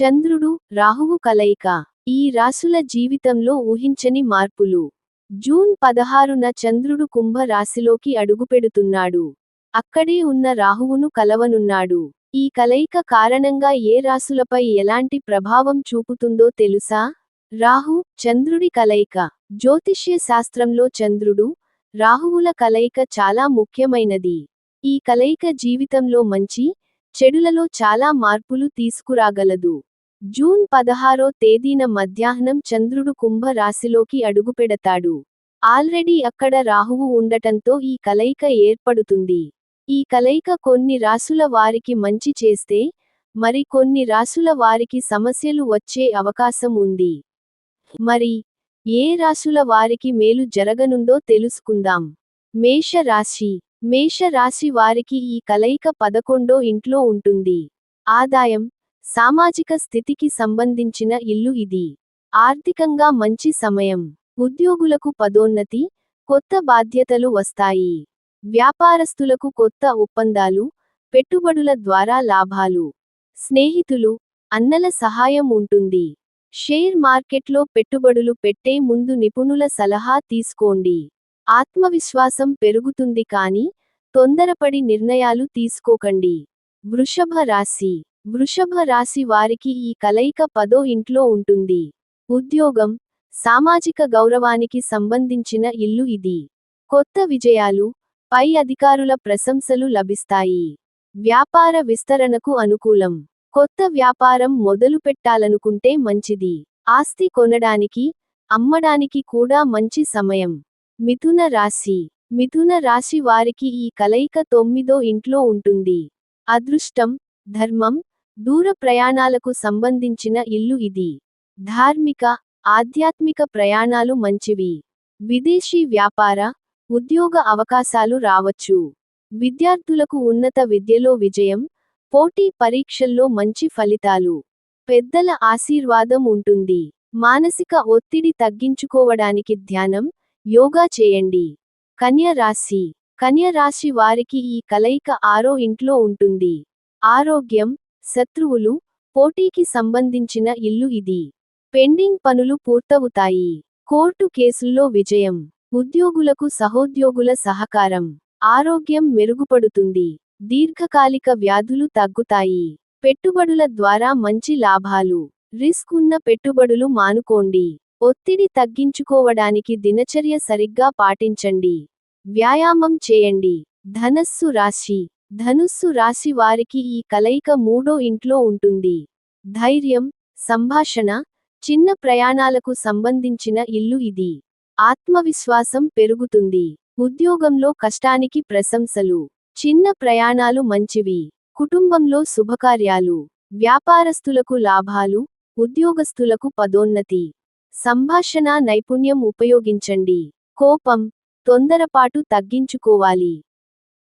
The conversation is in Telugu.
చంద్రుడు రాహువు కలయిక. ఈ రాసుల జీవితంలో ఊహించని మార్పులు. జూన్ పదహారున చంద్రుడు కుంభ రాశిలోకి అడుగుపెడుతున్నాడు. అక్కడే ఉన్న రాహువును కలవనున్నాడు. ఈ కలయిక కారణంగా ఏ రాసులపై ఎలాంటి ప్రభావం చూపుతుందో తెలుసా? రాహు చంద్రుడి కలయిక. జ్యోతిష్య శాస్త్రంలో చంద్రుడు రాహువుల కలయిక చాలా ముఖ్యమైనది. ఈ కలయిక జీవితంలో మంచి చెడులలో చాలా మార్పులు తీసుకురాగలదు. జూన్ పదహారో తేదీన మధ్యాహ్నం చంద్రుడు కుంభ రాశిలోకి అడుగుపెడతాడు. ఆల్రెడీ అక్కడ రాహువు ఉండటంతో ఈ కలయిక ఏర్పడుతుంది. ఈ కలయిక కొన్ని రాసుల వారికి మంచి చేస్తే మరి కొన్ని రాసుల వారికి సమస్యలు వచ్చే అవకాశం ఉంది. మరి ఏ రాసుల వారికి మేలు జరగనుందో తెలుసుకుందాం. మేష రాశి మేష రాశి వారికి ఈ కలయిక పదకొండో ఇంట్లో ఉంటుంది. ఆదాయం సామాజిక స్థితికి సంబంధించిన ఇల్లు ఇది. ఆర్థికంగా మంచి సమయం. ఉద్యోగులకు పదోన్నతి కొత్త బాధ్యతలు వస్తాయి. వ్యాపారస్తులకు కొత్త ఒప్పందాలు పెట్టుబడుల ద్వారా లాభాలు. స్నేహితులు అన్నల సహాయం ఉంటుంది. షేర్ మార్కెట్లో పెట్టుబడులు పెట్టే ముందు నిపుణుల సలహా తీసుకోండి. ఆత్మవిశ్వాసం పెరుగుతుంది కానీ తొందరపడి నిర్ణయాలు తీసుకోకండి. వృషభ రాశి. వృషభ రాశి వారికి ఈ కలయిక పదో ఇంట్లో ఉంటుంది. ఉద్యోగం సామాజిక గౌరవానికి సంబంధించిన ఇల్లు ఇది. కొత్త విజయాలు పై అధికారుల ప్రశంసలు లభిస్తాయి. వ్యాపార విస్తరణకు అనుకూలం. కొత్త వ్యాపారం మొదలుపెట్టాలనుకుంటే మంచిది. ఆస్తి కొనడానికి అమ్మడానికి కూడా మంచి సమయం. మిథున రాశి. మిథున రాశి వారికి ఈ కలయిక తొమ్మిదో ఇంట్లో ఉంటుంది. అదృష్టం ధర్మం దూర ప్రయాణాలకు సంబంధించిన ఇల్లు ఇది. ధార్మిక ఆధ్యాత్మిక ప్రయాణాలు మంచివి. విదేశీ వ్యాపార ఉద్యోగ అవకాశాలు రావచ్చు. విద్యార్థులకు ఉన్నత విద్యలో విజయం పోటీ పరీక్షల్లో మంచి ఫలితాలు. పెద్దల ఆశీర్వాదం ఉంటుంది. మానసిక ఒత్తిడి తగ్గించుకోవడానికి ధ్యానం యోగా చేయండి. కన్య రాశి. కన్య రాశి వారికి ఈ కలయిక ఆరో ఇంట్లో ఉంటుంది. ఆరోగ్యం శత్రువులు పోటీకి సంబంధించిన ఇల్లు ఇది. పెండింగ్ పనులు పూర్తవుతాయి. కోర్టు కేసుల్లో విజయం. ఉద్యోగులకు సహోద్యోగుల సహకారం. ఆరోగ్యం మెరుగుపడుతుంది. దీర్ఘకాలిక వ్యాధులు తగ్గుతాయి. పెట్టుబడుల ద్వారా మంచి లాభాలు. రిస్క్ ఉన్న పెట్టుబడులు మానుకోండి. ఒత్తిడి తగ్గించుకోవడానికి దినచర్య సరిగ్గా పాటించండి. వ్యాయామం చేయండి. ధనస్సు రాశి. ధనుస్సు రాశి వారికి ఈ కలయిక మూడో ఇంట్లో ఉంటుంది. ధైర్యం సంభాషణ చిన్న ప్రయాణాలకు సంబంధించిన ఇల్లు ఇది. ఆత్మవిశ్వాసం పెరుగుతుంది. ఉద్యోగంలో కష్టానికి ప్రశంసలు. చిన్న ప్రయాణాలు మంచివి. కుటుంబంలో శుభకార్యాలు. వ్యాపారస్తులకు లాభాలు ఉద్యోగస్తులకు పదోన్నతి. సంభాషణ నైపుణ్యం ఉపయోగించండి. కోపం తొందరపాటు తగ్గించుకోవాలి.